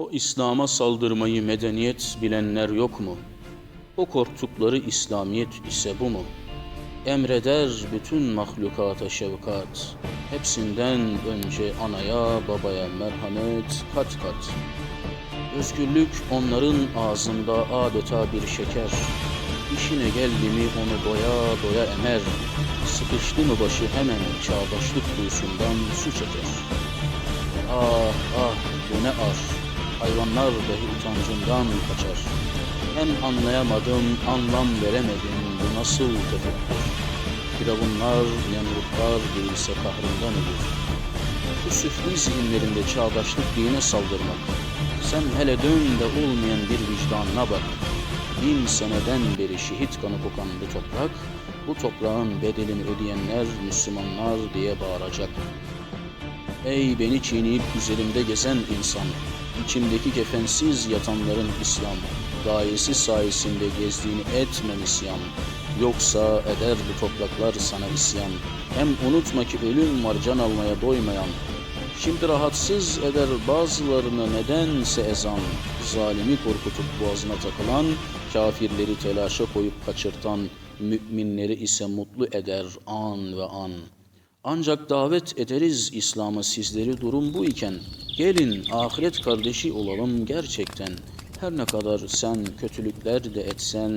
O İslam'a saldırmayı medeniyet bilenler yok mu? O korktukları İslamiyet ise bu mu? Emreder bütün mahlukata şefkat. Hepsinden önce anaya babaya merhamet kat kat. Özgürlük onların ağzında adeta bir şeker. İşine geldi mi onu doya doya emer. Sıkıştı mı başı hemen çağdaşlık duyusundan su çeker. Ah ah bu ne ar. Hayvanlar dahi utancından kaçar. Hem anlayamadım, anlam veremedim bu nasıl tefekkür. Firavunlar, Nemrutlar değilse kahrından ölür. Bu süfli zihinlerinde çağdaşlık dine saldırmak. Sen hele dön de olmayan bir vicdanına bak. Bin seneden beri şehit kanı kokan bu toprak, bu toprağın bedelini ödeyenler Müslümanlar diye bağıracak. Ey beni çiğneyip üzerimde gezen insan, içimdeki kefensiz yatanların İslam, gayesi sayesinde gezdiğini etmem isyan. Yoksa eder bu topraklar sana isyan. Hem unutma ki ölüm var can almaya doymayan. Şimdi rahatsız eder bazılarını nedense ezan. Zalimi korkutup boğazına takılan, kafirleri telaşa koyup kaçırtan, müminleri ise mutlu eder an ve an. Ancak davet ederiz İslam'a sizleri durum bu iken. Gelin ahiret kardeşi olalım gerçekten. Her ne kadar sen kötülükler de etsen,